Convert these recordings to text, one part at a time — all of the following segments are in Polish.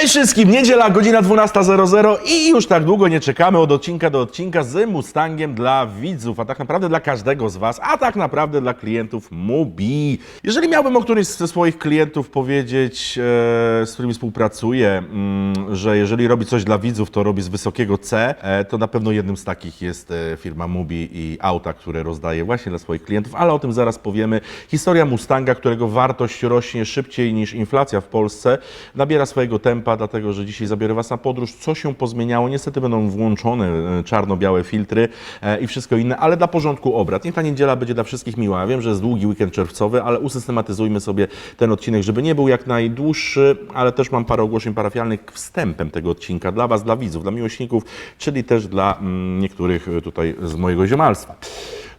Cześć wszystkim, niedziela, godzina 12.00 i już tak długo nie czekamy od odcinka do odcinka z Mustangiem dla widzów, a tak naprawdę dla każdego z Was, a tak naprawdę dla klientów Mubi. Jeżeli miałbym o którymś ze swoich klientów powiedzieć, e, z którymi współpracuję, mm, że jeżeli robi coś dla widzów, to robi z wysokiego C, e, to na pewno jednym z takich jest e, firma Mubi i auta, które rozdaje właśnie dla swoich klientów, ale o tym zaraz powiemy. Historia Mustanga, którego wartość rośnie szybciej niż inflacja w Polsce, nabiera swojego tempa, dlatego że dzisiaj zabiorę Was na podróż, co się pozmieniało. Niestety będą włączone e, czarno-białe filtry e, i wszystko inne, ale dla porządku obrad. Niech ta niedziela będzie dla wszystkich miła. Ja wiem, że jest długi weekend czerwcowy, ale usystematyzujmy sobie ten odcinek, żeby nie był jak najdłuższy, ale też mam parę ogłoszeń parafialnych wstępem tego odcinka dla Was, dla widzów, dla miłośników, czyli też dla mm, niektórych e, tutaj z mojego ziomalstwa.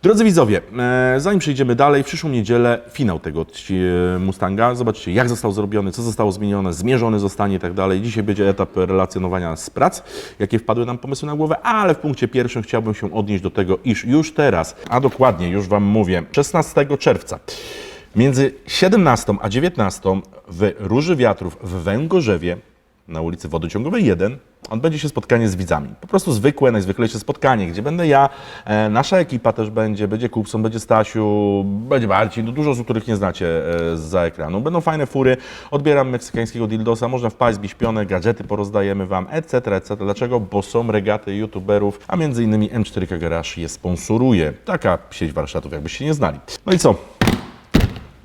Drodzy widzowie, e, zanim przejdziemy dalej, w przyszłą niedzielę finał tego odci- Mustanga. Zobaczcie, jak został zrobiony, co zostało zmienione, zmierzony zostanie i tak dalej. Dzisiaj będzie etap relacjonowania z prac, jakie wpadły nam pomysły na głowę, ale w punkcie pierwszym chciałbym się odnieść do tego, iż już teraz, a dokładnie już Wam mówię, 16 czerwca, między 17 a 19 w Róży Wiatrów w Węgorzewie na ulicy Wodociągowej 1 odbędzie się spotkanie z widzami. Po prostu zwykłe, najzwyklejsze spotkanie, gdzie będę ja, e, nasza ekipa też będzie, będzie Kupson, będzie Stasiu, będzie Marcin, no dużo osób, których nie znacie e, za ekranu. Będą fajne fury, odbieram meksykańskiego dildosa, można wpaść, zbić pionę, gadżety porozdajemy Wam, etc., etc. Dlaczego? Bo są regaty youtuberów, a między innymi M4K Garage je sponsoruje. Taka sieć warsztatów, jakbyście nie znali. No i co?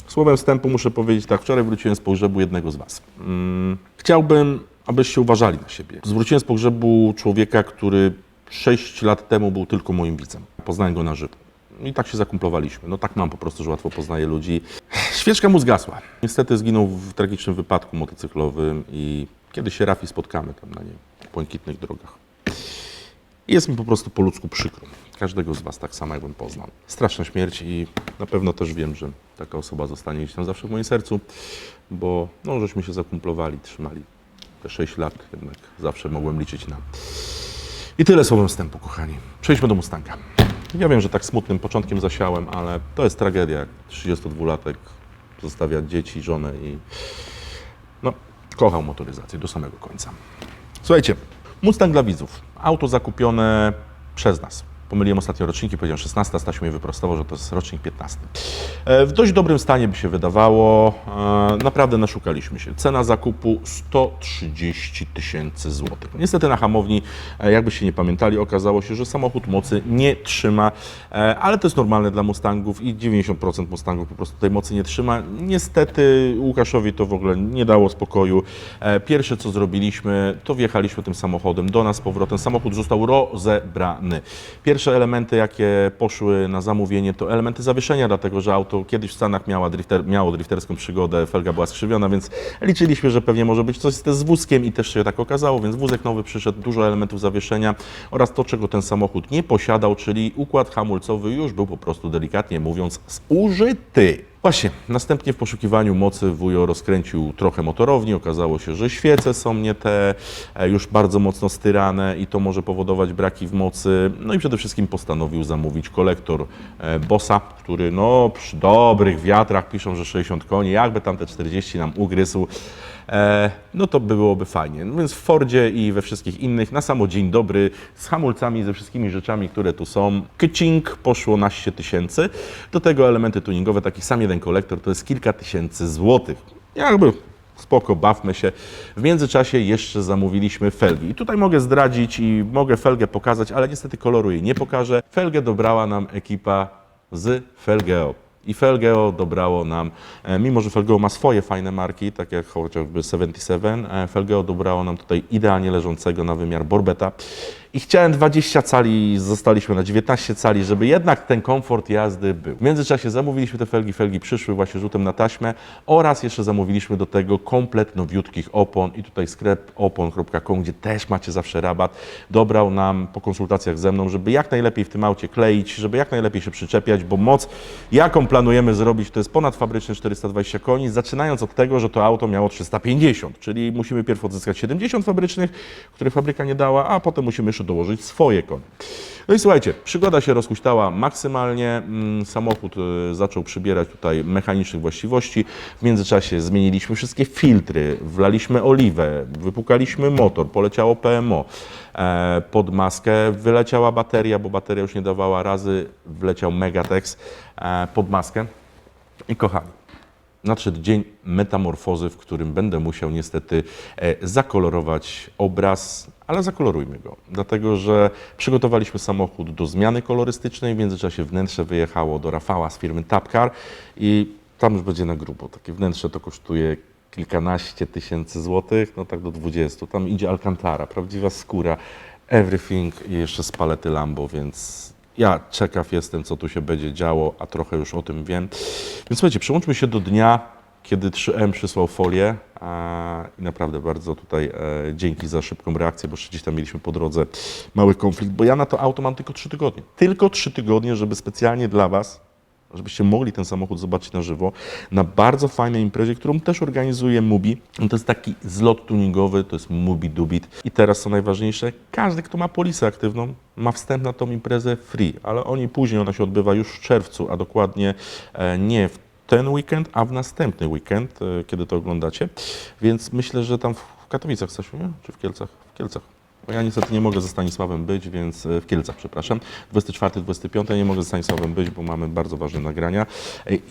Słowem wstępu muszę powiedzieć tak, wczoraj wróciłem z pogrzebu jednego z Was. Mm, chciałbym, abyście uważali na siebie. Zwróciłem z pogrzebu człowieka, który 6 lat temu był tylko moim widzem. Poznałem go na żywo. I tak się zakumplowaliśmy. No tak mam po prostu, że łatwo poznaję ludzi. Świeczka mu zgasła. Niestety zginął w tragicznym wypadku motocyklowym i kiedy się Rafi spotkamy tam na nie błękitnych drogach. Jest mi po prostu po ludzku przykro. Każdego z Was tak samo jakbym poznał. Straszna śmierć i na pewno też wiem, że taka osoba zostanie gdzieś tam zawsze w moim sercu, bo no, żeśmy się zakumplowali, trzymali te 6 lat, jednak zawsze mogłem liczyć na. I tyle słowem wstępu, kochani. Przejdźmy do Mustanga. Ja wiem, że tak smutnym początkiem zasiałem, ale to jest tragedia, jak 32-latek zostawia dzieci, żonę i no, kochał motoryzację do samego końca. Słuchajcie, Mustang dla widzów. Auto zakupione przez nas. Pomyliłem ostatnio roczniki, powiedziałem 16, Stasiu mnie wyprostował, że to jest rocznik 15. E, W dość dobrym stanie by się wydawało. E, Naprawdę naszukaliśmy się. Cena zakupu 130 tysięcy złotych. Niestety na hamowni, e, jakbyście nie pamiętali, okazało się, że samochód mocy nie trzyma, ale to jest normalne dla Mustangów i 90% Mustangów po prostu tej mocy nie trzyma. Niestety Łukaszowi to w ogóle nie dało spokoju. Pierwsze co zrobiliśmy, to wjechaliśmy tym samochodem do nas powrotem. Samochód został rozebrany. Pierwsze elementy, jakie poszły na zamówienie, to elementy zawieszenia, dlatego że auto kiedyś w Stanach miała drifter, miało drifterską przygodę, felga była skrzywiona, więc liczyliśmy, że pewnie może być coś z wózkiem i też się tak okazało, więc wózek nowy przyszedł, dużo elementów zawieszenia oraz to, czego ten samochód nie posiadał, czyli układ hamulcowy już był po prostu delikatnie mówiąc zużyty. Właśnie, następnie w poszukiwaniu mocy wujo rozkręcił trochę motorowni. Okazało się, że świece są nie te, e, już bardzo mocno styrane i to może powodować braki w mocy. No i przede wszystkim postanowił zamówić kolektor e, Bossa, który no przy dobrych wiatrach piszą, że 60 koni, jakby tam te 40 nam ugryzł. E, no to byłoby fajnie. No więc w Fordzie i we wszystkich innych na samo dzień dobry z hamulcami, ze wszystkimi rzeczami, które tu są. Kycing poszło naście tysięcy. Do tego elementy tuningowe, taki sam jeden kolektor to jest kilka tysięcy złotych. Jakby spoko, bawmy się. W międzyczasie jeszcze zamówiliśmy felgi. I tutaj mogę zdradzić i mogę felgę pokazać, ale niestety koloru jej nie pokażę. Felgę dobrała nam ekipa z Felgeo. I Felgeo dobrało nam, e, mimo że Felgeo ma swoje fajne marki, tak jak chociażby 77, e, Felgeo dobrało nam tutaj idealnie leżącego na wymiar Borbeta. I chciałem 20 cali, zostaliśmy na 19 cali, żeby jednak ten komfort jazdy był. W międzyczasie zamówiliśmy te felgi, felgi przyszły właśnie rzutem na taśmę oraz jeszcze zamówiliśmy do tego komplet nowiutkich opon i tutaj sklep opon.com, gdzie też macie zawsze rabat, dobrał nam po konsultacjach ze mną, żeby jak najlepiej w tym aucie kleić, żeby jak najlepiej się przyczepiać, bo moc, jaką planujemy zrobić, to jest ponadfabryczne 420 koni, zaczynając od tego, że to auto miało 350, czyli musimy pierw odzyskać 70 fabrycznych, które fabryka nie dała, a potem musimy jeszcze dołożyć swoje konie. No i słuchajcie, przygoda się rozhuśtała maksymalnie. Mm, Samochód y, zaczął przybierać tutaj mechanicznych właściwości. W międzyczasie zmieniliśmy wszystkie filtry, wlaliśmy oliwę, wypukaliśmy motor, poleciało PMO. E, Pod maskę wyleciała bateria, bo bateria już nie dawała razy, wleciał Megatex e, pod maskę. I kochani, nadszedł dzień metamorfozy, w którym będę musiał niestety e, zakolorować obraz, ale zakolorujmy go, dlatego że przygotowaliśmy samochód do zmiany kolorystycznej, w międzyczasie wnętrze wyjechało do Rafała z firmy Tapcar i tam już będzie na grubo. Takie wnętrze to kosztuje kilkanaście tysięcy złotych, no tak do 20. Tam idzie Alcantara, prawdziwa skóra, everything i jeszcze z palety Lambo, więc ja ciekaw jestem, co tu się będzie działo, a trochę już o tym wiem. Więc słuchajcie, przełączmy się do dnia, kiedy 3M przysłał folię a, i naprawdę bardzo tutaj e, dzięki za szybką reakcję, bo jeszcze gdzieś tam mieliśmy po drodze mały konflikt, bo ja na to auto mam tylko 3 tygodnie. Tylko 3 tygodnie, żeby specjalnie dla Was żebyście mogli ten samochód zobaczyć na żywo, na bardzo fajnej imprezie, którą też organizuje Mubi. To jest taki zlot tuningowy, to jest Mubi Dubit. I teraz co najważniejsze, każdy, kto ma polisę aktywną, ma wstęp na tą imprezę free, ale oni później, ona się odbywa już w czerwcu, a dokładnie e, nie w ten weekend, a w następny weekend, e, kiedy to oglądacie. Więc myślę, że tam w Katowicach, Stasiu, nie? Czy w Kielcach? W Kielcach. Bo ja niestety nie mogę ze Stanisławem być, więc e, w Kielcach, przepraszam. 24, 25 ja nie mogę ze Stanisławem być, bo mamy bardzo ważne nagrania.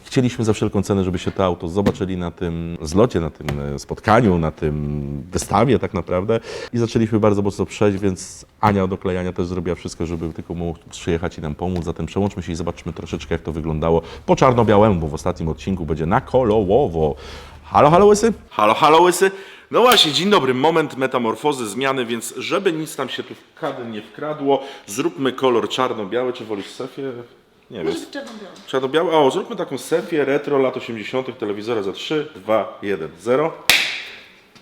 Chcieliśmy za wszelką cenę, żebyście to auto zobaczyli na tym zlocie, na tym e, spotkaniu, na tym wystawie tak naprawdę. I zaczęliśmy bardzo mocno przejść, więc Ania od oklejania też zrobiła wszystko, żeby tylko mógł przyjechać i nam pomóc. Zatem przełączmy się i zobaczmy troszeczkę, jak to wyglądało po czarno-białemu, bo w ostatnim odcinku będzie na kolorowo. Halo, halo łysy? Halo, halo łysy? No właśnie, dzień dobry, moment metamorfozy, zmiany, więc żeby nic nam się tu w kadr nie wkradło, zróbmy kolor czarno-biały, czy wolisz sefię? Nie wiem. Czerwony. Czarno-biały, o, zróbmy taką sefię retro lat 80. telewizora za 3, 2, 1, 0.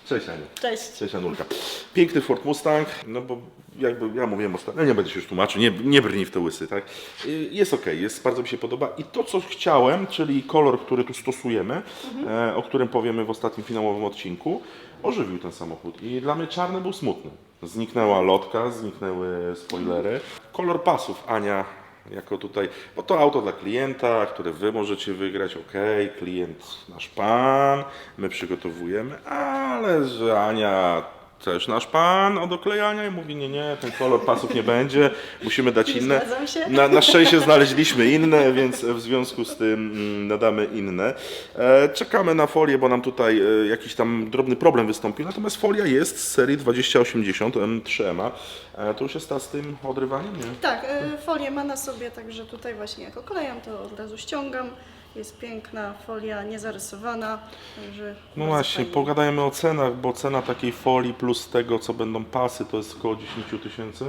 Cześć Aniu. Cześć. Cześć Anulka. Piękny Ford Mustang, no bo jakby ja mówiłem ostatnio, nie będę się już tłumaczył, nie, nie brnij w te łysy, tak? Y, Jest ok, jest, bardzo mi się podoba i to co chciałem, czyli kolor, który tu stosujemy, e, o którym powiemy w ostatnim finałowym odcinku, ożywił ten samochód i dla mnie czarny był smutny. Zniknęła lotka, zniknęły spoilery. Kolor pasów Ania jako tutaj, bo to auto dla klienta, które wy możecie wygrać, ok, klient nasz pan, my przygotowujemy, ale że Ania też nasz pan od oklejania i mówi nie, nie, ten kolor pasów nie będzie, musimy dać inne. Na, na szczęście znaleźliśmy inne, więc w związku z tym mm, nadamy inne. E, czekamy na folię, bo nam tutaj e, jakiś tam drobny problem wystąpił, natomiast folia jest z serii 2080 M3M. E, to już jest ta z tym odrywaniem, nie? Tak, folię ma na sobie, także tutaj właśnie jak oklejam, to od razu ściągam. Jest piękna folia, niezarysowana, także No bardzo właśnie, fajnie. pogadajmy o cenach, bo cena takiej folii plus tego, co będą pasy, to jest około 10 tysięcy.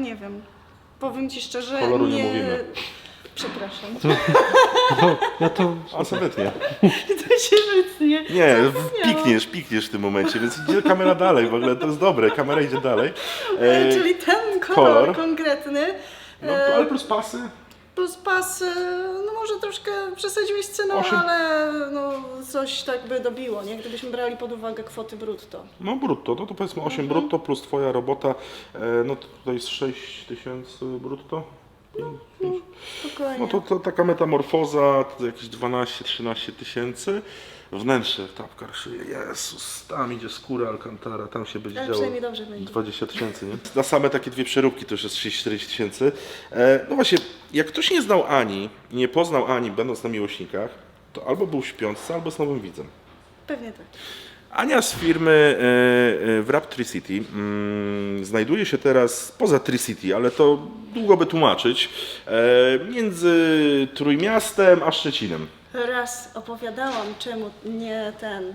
Nie wiem, powiem Ci szczerze, Koloru nie mówimy. Przepraszam, No, ja to Absolutnie. to się wytnie. Nie, Zapomniałam. pikniesz, pikniesz w tym momencie, więc idzie kamera dalej, w ogóle to jest dobre, kamera idzie dalej. E, E, Czyli ten kolor, kolor. konkretny, no, e, ale plus pasy, plus pas, e, no może troszkę przesadziłeś z ceną, Osiem. ale no coś tak by dobiło, nie? Gdybyśmy brali pod uwagę kwoty brutto. no brutto, no to powiedzmy 8 brutto plus twoja robota, e, no to tutaj jest 6 tysięcy brutto. Pięć- pięć. Spokojnie. No to, to taka metamorfoza, to jakieś 12-13 tysięcy. Wnętrze, tapkar szyje, Jezus, tam idzie skóra Alcantara, tam się będzie Ale działo przynajmniej dobrze będzie. 20 tysięcy, nie? Na same takie dwie przeróbki to już jest 34 tysięcy. E, no właśnie, jak ktoś nie znał Ani, nie poznał Ani będąc na miłośnikach, to albo był śpiący, albo z nowym widzem. Pewnie tak. Ania z firmy e, e, Wrap Tricity mm, znajduje się teraz poza Tricity, ale to długo by tłumaczyć, e, między Trójmiastem a Szczecinem. Raz opowiadałam, czemu nie ten,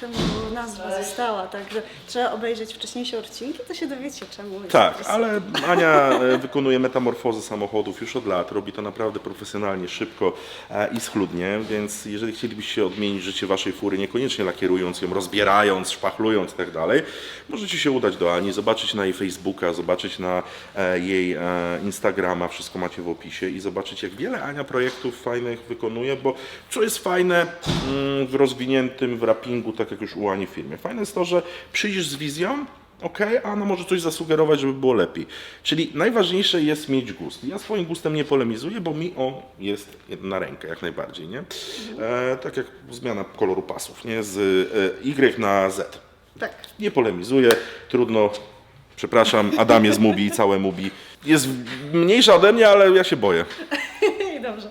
czemu nazwa została, także trzeba obejrzeć wcześniejsze odcinki, to się dowiecie czemu. jest Tak, ale Ania e, wykonuje metamorfozę samochodów już od lat, robi to naprawdę profesjonalnie, szybko e, i schludnie, więc jeżeli chcielibyście odmienić życie waszej fury, niekoniecznie lakierując ją, rozbierając, szpachlując i tak dalej, możecie się udać do Ani, zobaczyć na jej Facebooka, zobaczyć na e, jej Instagrama, wszystko macie w opisie i zobaczyć jak wiele Ania projektów fajnych wykonuje, bo co jest fajne mm, w rozwiniętym w rapingu, tak jak już u Ani w firmie, fajne jest to, że przyjdziesz z wizją, okej, a ona może coś zasugerować, żeby było lepiej. Czyli najważniejsze jest mieć gust. Ja swoim gustem nie polemizuję, bo mi on jest na rękę jak najbardziej, nie? E, tak jak zmiana koloru pasów, nie? Z e, Y na Z. Tak. Nie polemizuję, trudno. Przepraszam, Adamie z Mubi, całe Mubi. Jest mniejsza ode mnie, ale ja się boję. Dobrze.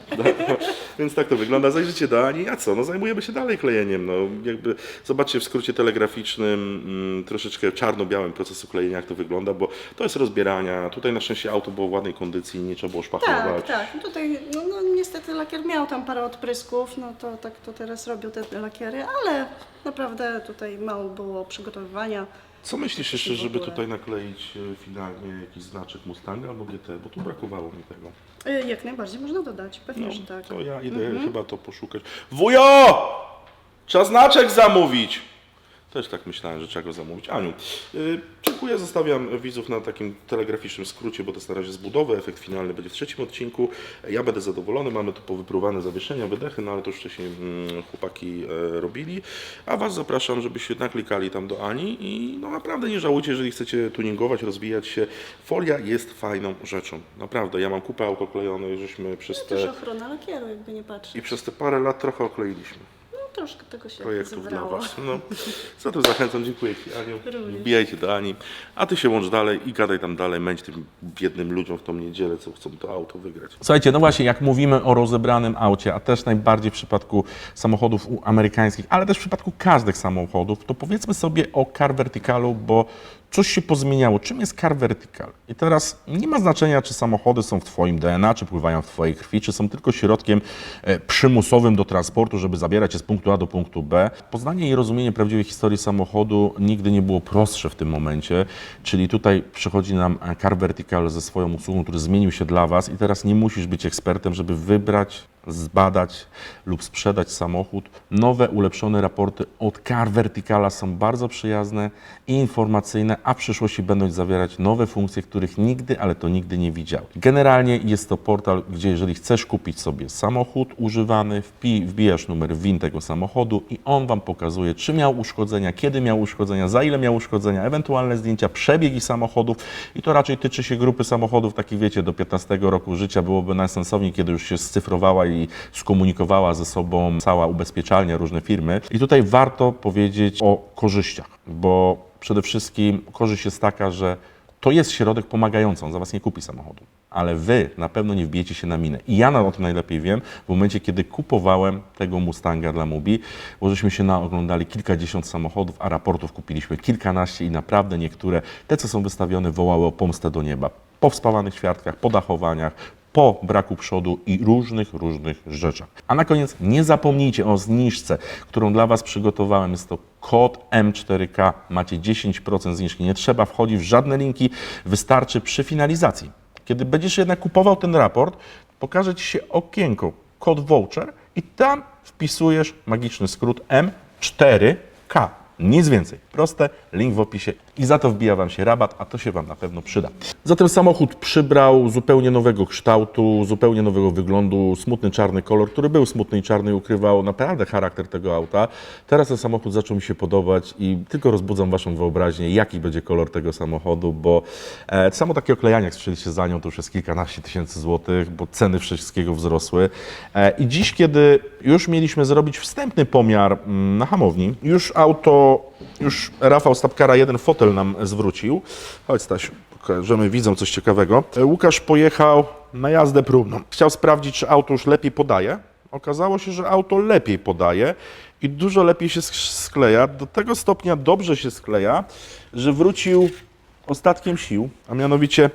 Więc tak to wygląda. Zajrzyjcie do Ani, a co? No zajmujemy się dalej klejeniem. No, jakby zobaczcie w skrócie telegraficznym, mm, troszeczkę czarno-białym procesu klejenia, jak to wygląda, bo to jest rozbierania. Tutaj na szczęście auto było w ładnej kondycji, nie trzeba było szpachlować. Tak, tak. Tutaj no, no, niestety lakier miał tam parę odprysków, no to tak to teraz robią te lakiery, ale naprawdę tutaj mało było przygotowywania. Co myślisz jeszcze, żeby tutaj nakleić e, finalnie jakiś znaczek Mustanga albo GT, bo tu brakowało mi tego. Y, Jak najbardziej można dodać, pewnie, No, że tak. to ja idę chyba to poszukać. Wujo! Trzeba znaczek zamówić! Też tak myślałem, że trzeba go zamówić. Aniu, yy, dziękuję. Zostawiam widzów na takim telegraficznym skrócie, bo to jest na razie z budowy. Efekt finalny będzie w trzecim odcinku. Ja będę zadowolony. Mamy tu powykrywane zawieszenia, wydechy, no ale to już wcześniej mm, chłopaki e, robili. A Was zapraszam, żebyście naklikali tam do Ani i no naprawdę nie żałujcie, jeżeli chcecie tuningować, rozwijać się. Folia jest fajną rzeczą. Naprawdę. Ja mam kupę auto klejonych, żeśmy przez Też te... ochrona lakieru, jakby nie patrzeć. I przez te parę lat trochę okleiliśmy No troszkę tego się projektów dla zebrało. Was. No, za to zachęcam, dziękuję Ci Aniu. Również. Wbijajcie do Ani, a Ty się łącz dalej i gadaj tam dalej, męć tym biednym ludziom w tą niedzielę, co chcą to auto wygrać. Słuchajcie, no właśnie, jak mówimy o rozebranym aucie, a też najbardziej w przypadku samochodów amerykańskich, ale też w przypadku każdych samochodów, to powiedzmy sobie o Car Verticalu, bo coś się pozmieniało. Czym jest Car Vertical? I teraz nie ma znaczenia, czy samochody są w Twoim DNA, czy pływają w Twojej krwi, czy są tylko środkiem e, przymusowym do transportu, żeby zabierać je z punktu A do punktu B. Poznanie i rozumienie prawdziwej historii samochodu nigdy nie było prostsze w tym momencie, czyli tutaj przychodzi nam e, Car Vertical ze swoją usługą, który zmienił się dla Was i teraz nie musisz być ekspertem, żeby wybrać zbadać lub sprzedać samochód. Nowe, ulepszone raporty od Car Verticala są bardzo przyjazne i informacyjne, a w przyszłości będą zawierać nowe funkcje, których nigdy, ale to nigdy nie widział. Generalnie jest to portal, gdzie jeżeli chcesz kupić sobie samochód używany, wbijasz numer WIN tego samochodu i on Wam pokazuje, czy miał uszkodzenia, kiedy miał uszkodzenia, za ile miał uszkodzenia, ewentualne zdjęcia, przebiegi samochodów i to raczej tyczy się grupy samochodów, takich wiecie, do 15 roku życia byłoby najsensowniej, kiedy już się scyfrowała i skomunikowała ze sobą cała ubezpieczalnia, różne firmy. I tutaj warto powiedzieć o korzyściach, bo przede wszystkim korzyść jest taka, że to jest środek pomagający, on za Was nie kupi samochodu, ale Wy na pewno nie wbijecie się na minę. I ja na tym najlepiej wiem w momencie, kiedy kupowałem tego Mustanga dla Mubi, bo żeśmy się naoglądali kilkadziesiąt samochodów, a raportów kupiliśmy kilkanaście i naprawdę niektóre, te co są wystawione, wołały o pomstę do nieba. Po wspalanych świadkach, po dachowaniach, po braku przodu i różnych, różnych rzeczach. A na koniec nie zapomnijcie o zniżce, którą dla Was przygotowałem. Jest to kod M4K. Macie 10% zniżki. Nie trzeba wchodzić w żadne linki. Wystarczy przy finalizacji. Kiedy będziesz jednak kupował ten raport, pokaże Ci się okienko, kod voucher i tam wpisujesz magiczny skrót M4K. Nic więcej. Proste, link w opisie i za to wbija Wam się rabat, a to się Wam na pewno przyda. Zatem samochód przybrał zupełnie nowego kształtu, zupełnie nowego wyglądu, smutny czarny kolor, który był smutny i czarny i ukrywał naprawdę charakter tego auta. Teraz ten samochód zaczął mi się podobać i tylko rozbudzam Waszą wyobraźnię, jaki będzie kolor tego samochodu, bo e, samo takie oklejanie, jak słyszeliście za nią, to już jest kilkanaście tysięcy złotych, bo ceny wszystkiego wzrosły. E, I dziś, kiedy już mieliśmy zrobić wstępny pomiar mm, na hamowni, już auto, już Rafał Stapkara jeden fotel nam zwrócił. Chodź Stasiu, pokażemy widzą coś ciekawego. Łukasz pojechał na jazdę próbną. Chciał sprawdzić, czy auto już lepiej podaje. Okazało się, że auto lepiej podaje i dużo lepiej się sk- skleja. Do tego stopnia dobrze się skleja, że wrócił ostatkiem sił, a mianowicie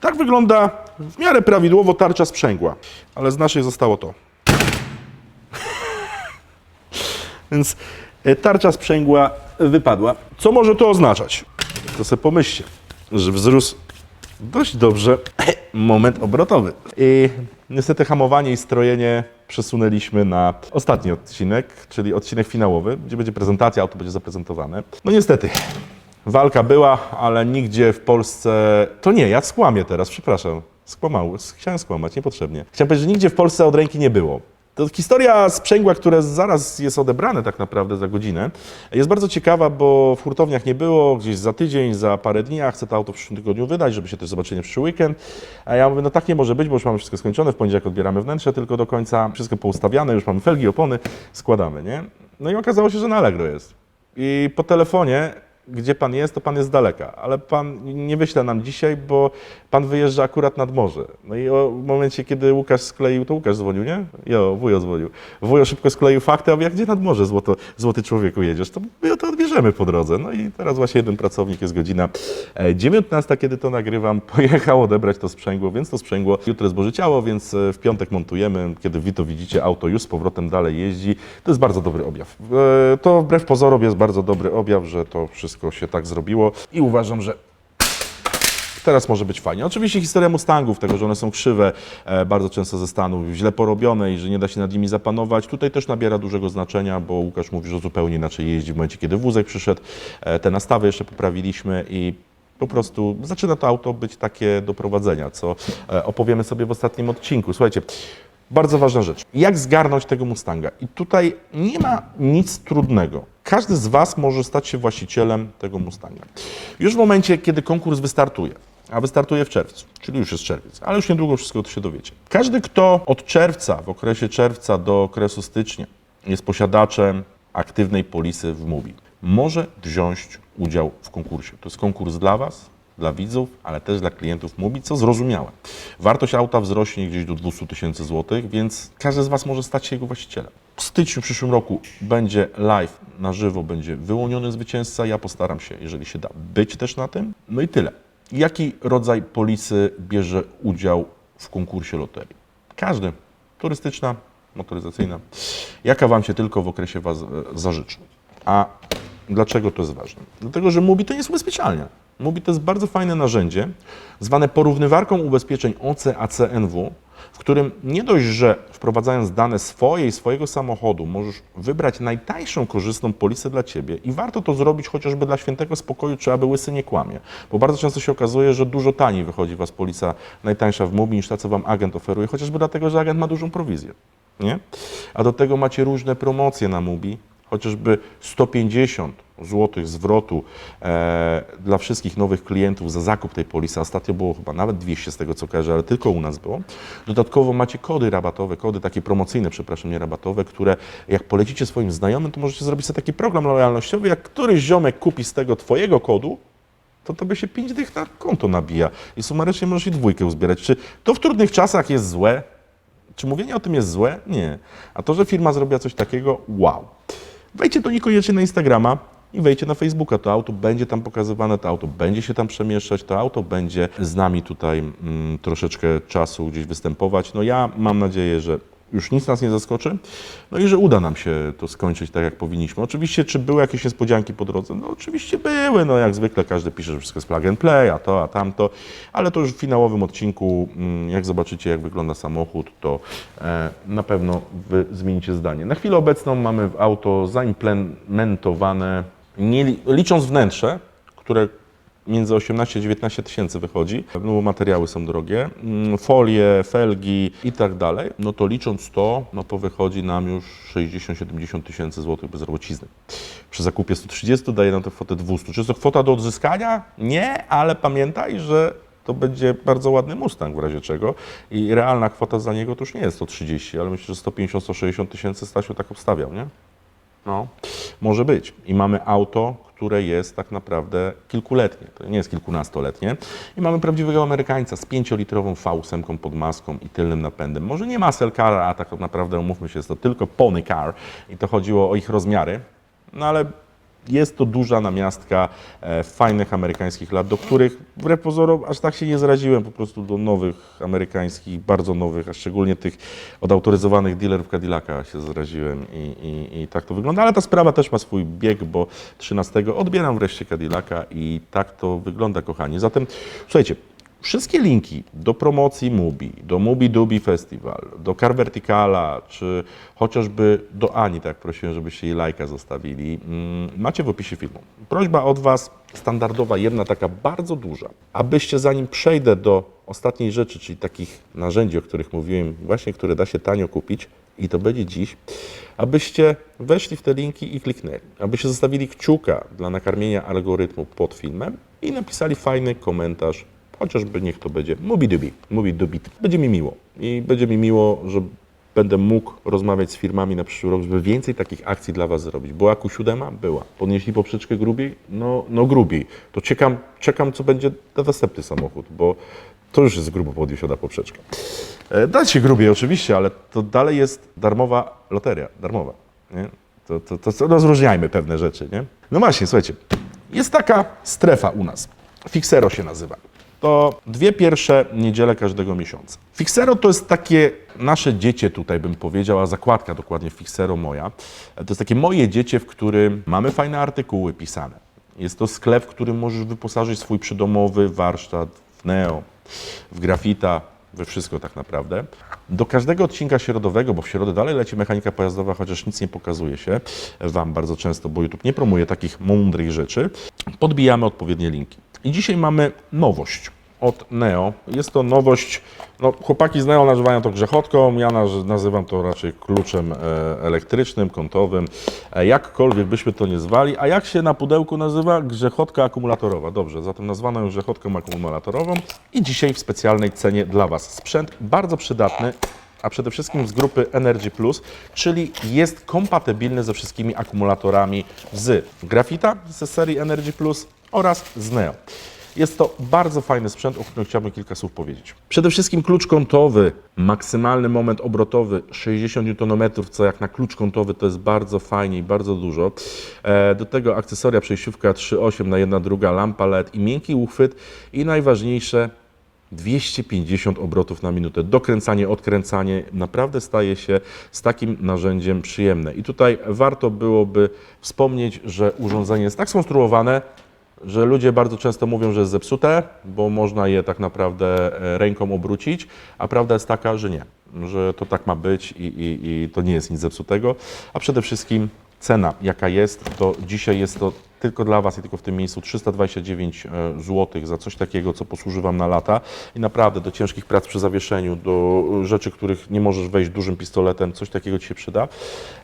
tak wygląda w miarę prawidłowo tarcza sprzęgła, ale z naszej zostało to. Więc tarcza sprzęgła wypadła. Co może to oznaczać? To sobie pomyślcie, że wzrósł dość dobrze moment obrotowy. I niestety hamowanie i strojenie przesunęliśmy na ostatni odcinek, czyli odcinek finałowy, gdzie będzie prezentacja, auto będzie zaprezentowane. No niestety, walka była, ale nigdzie w Polsce... To nie, ja skłamię teraz, przepraszam. Skłamał, chciałem skłamać, niepotrzebnie. Chciałem powiedzieć, że nigdzie w Polsce od ręki nie było. To historia sprzęgła, które zaraz jest odebrane tak naprawdę za godzinę, jest bardzo ciekawa, bo w hurtowniach nie było, gdzieś za tydzień, za parę dni, a chcę to auto w przyszłym tygodniu wydać, żeby się też zobaczyli na przyszły weekend. A ja mówię, no tak nie może być, bo już mamy wszystko skończone, w poniedziałek odbieramy wnętrze tylko do końca, wszystko poustawiane, już mamy felgi, opony, składamy, nie? No i okazało się, że na Allegro jest. I po telefonie, gdzie pan jest, to pan jest z daleka, ale pan nie wyśle nam dzisiaj, bo pan wyjeżdża akurat nad morze. No i w momencie, kiedy Łukasz skleił, to Łukasz dzwonił, nie? Jo, wujo dzwonił. Wujo szybko skleił fakty, a ja mówię, gdzie nad morze, złoto, złoty człowieku jedziesz? To my to odbierzemy po drodze. No i teraz właśnie jeden pracownik, jest godzina e, 19, kiedy to nagrywam, pojechał odebrać to sprzęgło, więc to sprzęgło jutro jest Boże Ciało, więc e, w piątek montujemy, kiedy wy to widzicie, auto już z powrotem dalej jeździ. To jest bardzo dobry objaw. E, To wbrew pozorom jest bardzo dobry objaw, że to wszystko się tak zrobiło i uważam, że Teraz może być fajnie. Oczywiście historia Mustangów, tego, że one są krzywe, e, bardzo często ze Stanów, źle porobione i że nie da się nad nimi zapanować, tutaj też nabiera dużego znaczenia, bo Łukasz mówi, że zupełnie inaczej jeździ w momencie, kiedy wózek przyszedł. E, te nastawy jeszcze poprawiliśmy i po prostu zaczyna to auto być takie do prowadzenia, co e, opowiemy sobie w ostatnim odcinku. Słuchajcie, bardzo ważna rzecz. Jak zgarnąć tego Mustanga? I tutaj nie ma nic trudnego. Każdy z Was może stać się właścicielem tego Mustanga. Już w momencie, kiedy konkurs wystartuje, a wystartuje w czerwcu, czyli już jest czerwiec, ale już niedługo wszystko to się dowiecie. Każdy, kto od czerwca, w okresie czerwca do okresu stycznia jest posiadaczem aktywnej polisy w MUBI, może wziąć udział w konkursie. To jest konkurs dla Was, dla widzów, ale też dla klientów MUBI, co zrozumiałe. Wartość auta wzrośnie gdzieś do 200 tysięcy złotych, więc każdy z Was może stać się jego właścicielem. W styczniu przyszłym roku będzie live na żywo, będzie wyłoniony zwycięzca. Ja postaram się, jeżeli się da, być też na tym. No i tyle. Jaki rodzaj polisy bierze udział w konkursie loterii? Każdy. Turystyczna, motoryzacyjna. Jaka Wam się tylko w okresie Was e, zażyczy. A dlaczego to jest ważne? Dlatego, że MUBI to nie jest ubezpieczalnia. MUBI to jest bardzo fajne narzędzie, zwane porównywarką ubezpieczeń OC-ACNW, w którym nie dość, że wprowadzając dane swoje i swojego samochodu, możesz wybrać najtańszą, korzystną polisę dla Ciebie i warto to zrobić chociażby dla świętego spokoju, czy aby łysy nie kłamie. Bo bardzo często się okazuje, że dużo taniej wychodzi Was polisa najtańsza w MUBI niż ta, co Wam agent oferuje, chociażby dlatego, że agent ma dużą prowizję. Nie? A do tego macie różne promocje na MUBI, chociażby 150 zł zwrotu e, dla wszystkich nowych klientów za zakup tej polisy. Ostatnio było chyba nawet 200 z tego co kojarzę, ale tylko u nas było. Dodatkowo macie kody rabatowe, kody takie promocyjne, przepraszam, nie rabatowe, które jak polecicie swoim znajomym, to możecie zrobić sobie taki program lojalnościowy. Jak któryś ziomek kupi z tego twojego kodu, to tobie się 5 dych na konto nabija i sumarycznie możesz i dwójkę uzbierać. Czy to w trudnych czasach jest złe? Czy mówienie o tym jest złe? Nie. A to, że firma zrobiła coś takiego, wow. Wejdźcie do niekoniecznie na Instagrama i wejdźcie na Facebooka. To auto będzie tam pokazywane, to auto będzie się tam przemieszczać, to auto będzie z nami tutaj mm, troszeczkę czasu gdzieś występować. No ja mam nadzieję, że już nic nas nie zaskoczy, no i że uda nam się to skończyć tak, jak powinniśmy. Oczywiście, czy były jakieś niespodzianki po drodze? No oczywiście były, no jak zwykle każdy pisze, że wszystko jest plug and play, a to, a tamto, ale to już w finałowym odcinku, mm, jak zobaczycie, jak wygląda samochód, to e, na pewno wy zmienicie zdanie. Na chwilę obecną mamy w auto zaimplementowane, nie, li- licząc wnętrze, które między 18 a 19 tysięcy wychodzi, no bo materiały są drogie, mm, folie, felgi i tak dalej, no to licząc to, no to wychodzi nam już 60-70 tysięcy złotych bezrobocizny. Przy zakupie 130 daje nam to kwotę 200. Czy jest to kwota do odzyskania? Nie, ale pamiętaj, że to będzie bardzo ładny Mustang w razie czego i realna kwota za niego to już nie jest 130, ale myślę, że 150-160 tysięcy Stasiu tak obstawiał, nie? No, może być. I mamy auto, które jest tak naprawdę kilkuletnie, to nie jest kilkunastoletnie. I mamy prawdziwego Amerykańca z pięciolitrową V8 pod maską i tylnym napędem. Może nie muscle car, a tak naprawdę umówmy się, jest to tylko pony car i to chodziło o ich rozmiary, no ale jest to duża namiastka e, fajnych amerykańskich lat, do których wbrew pozorom aż tak się nie zraziłem, po prostu do nowych amerykańskich, bardzo nowych, a szczególnie tych od autoryzowanych dealerów Cadillaca się zraziłem i, i, i tak to wygląda. Ale ta sprawa też ma swój bieg, bo 13 odbieram wreszcie Cadillaca i tak to wygląda, kochani. Zatem słuchajcie, Wszystkie linki do promocji Mubi, do Mubi Dubi Festival, do Car Verticala, czy chociażby do Ani, tak prosiłem, żebyście jej lajka zostawili, mm, macie w opisie filmu. Prośba od Was, standardowa, jedna taka bardzo duża, abyście zanim przejdę do ostatniej rzeczy, czyli takich narzędzi, o których mówiłem, właśnie które da się tanio kupić, i to będzie dziś, abyście weszli w te linki i kliknęli, abyście zostawili kciuka dla nakarmienia algorytmu pod filmem i napisali fajny komentarz, chociażby niech to będzie mubidubi, mubidubi. Będzie mi miło i będzie mi miło, że będę mógł rozmawiać z firmami na przyszły rok, żeby więcej takich akcji dla Was zrobić. Była Q7? Była. Podnieśli poprzeczkę grubiej? No, no grubiej. To czekam, czekam, co będzie na następny samochód, bo to już jest grubo podniesiona poprzeczka. E, Da się grubiej oczywiście, ale to dalej jest darmowa loteria, darmowa. Nie? To, to, to, to rozróżniajmy pewne rzeczy. Nie? No właśnie, słuchajcie, jest taka strefa u nas. Fixero się nazywa. To dwie pierwsze niedziele każdego miesiąca. Fixero to jest takie nasze dziecię tutaj bym powiedział, a zakładka dokładnie Fixero moja. To jest takie moje dziecię, w którym mamy fajne artykuły pisane. Jest to sklep, w którym możesz wyposażyć swój przydomowy warsztat w Neo, w Grafita, we wszystko tak naprawdę. Do każdego odcinka środowego, bo w środę dalej leci mechanika pojazdowa, chociaż nic nie pokazuje się Wam bardzo często, bo YouTube nie promuje takich mądrych rzeczy, podbijamy odpowiednie linki. I dzisiaj mamy nowość od Neo. Jest to nowość, no chłopaki z Neo nazywają to grzechotką, ja naz- nazywam to raczej kluczem e, elektrycznym, kątowym, e, jakkolwiek byśmy to nie zwali. A jak się na pudełku nazywa? Grzechotka akumulatorowa. Dobrze, zatem nazwano ją grzechotką akumulatorową i dzisiaj w specjalnej cenie dla Was. Sprzęt bardzo przydatny, a przede wszystkim z grupy Energy Plus, czyli jest kompatybilny ze wszystkimi akumulatorami z Grafita ze serii Energy Plus oraz z Neo. Jest to bardzo fajny sprzęt, o którym chciałbym kilka słów powiedzieć. Przede wszystkim klucz kątowy, maksymalny moment obrotowy 60 Nm, co jak na klucz kątowy to jest bardzo fajnie i bardzo dużo. E, Do tego akcesoria przejściówka 3.8 na jedna druga, lampa LED i miękki uchwyt i najważniejsze 250 obrotów na minutę. Dokręcanie, odkręcanie naprawdę staje się z takim narzędziem przyjemne. I tutaj warto byłoby wspomnieć, że urządzenie jest tak skonstruowane, że ludzie bardzo często mówią, że jest zepsute, bo można je tak naprawdę e, ręką obrócić, a prawda jest taka, że nie, że to tak ma być i, i, i to nie jest nic zepsutego, a przede wszystkim cena, jaka jest, to dzisiaj jest to tylko dla Was i tylko w tym miejscu 329 zł za coś takiego, co posłuży Wam na lata i naprawdę do ciężkich prac przy zawieszeniu, do e, rzeczy, których nie możesz wejść dużym pistoletem, coś takiego Ci się przyda.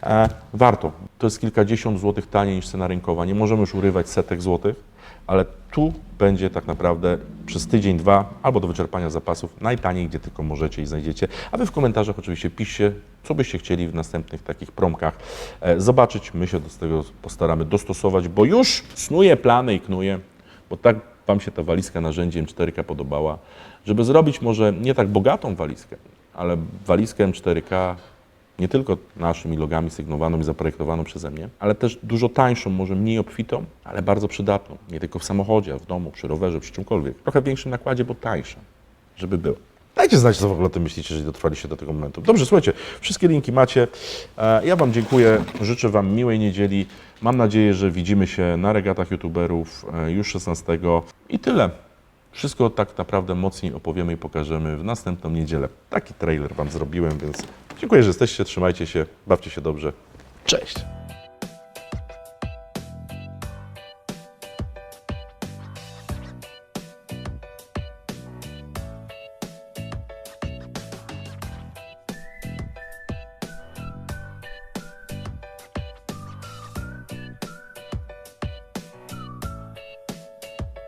E, warto. To jest kilkadziesiąt złotych taniej niż cena rynkowa. Nie możemy już urywać setek złotych, ale tu będzie tak naprawdę przez tydzień, dwa albo do wyczerpania zapasów najtaniej, gdzie tylko możecie i znajdziecie. A Wy w komentarzach oczywiście piszcie, co byście chcieli w następnych takich promkach e, zobaczyć. My się do tego postaramy dostosować, bo już snuję plany i knuję, bo tak Wam się ta walizka narzędziem 4K podobała, żeby zrobić może nie tak bogatą walizkę, ale walizkę M4K nie tylko naszymi logami sygnowaną i zaprojektowaną przeze mnie, ale też dużo tańszą, może mniej obfitą, ale bardzo przydatną. Nie tylko w samochodzie, w domu, przy rowerze, przy czymkolwiek. Trochę większym nakładzie, bo tańsza, żeby było. Dajcie znać, co w ogóle o tym myślicie, jeżeli dotrwaliście do tego momentu. Dobrze, słuchajcie, wszystkie linki macie. E, Ja Wam dziękuję, życzę Wam miłej niedzieli. Mam nadzieję, że widzimy się na regatach youtuberów e, już 16 i tyle. Wszystko tak naprawdę mocniej opowiemy i pokażemy w następną niedzielę. Taki trailer Wam zrobiłem, więc dziękuję, że jesteście. Trzymajcie się, bawcie się dobrze. Cześć!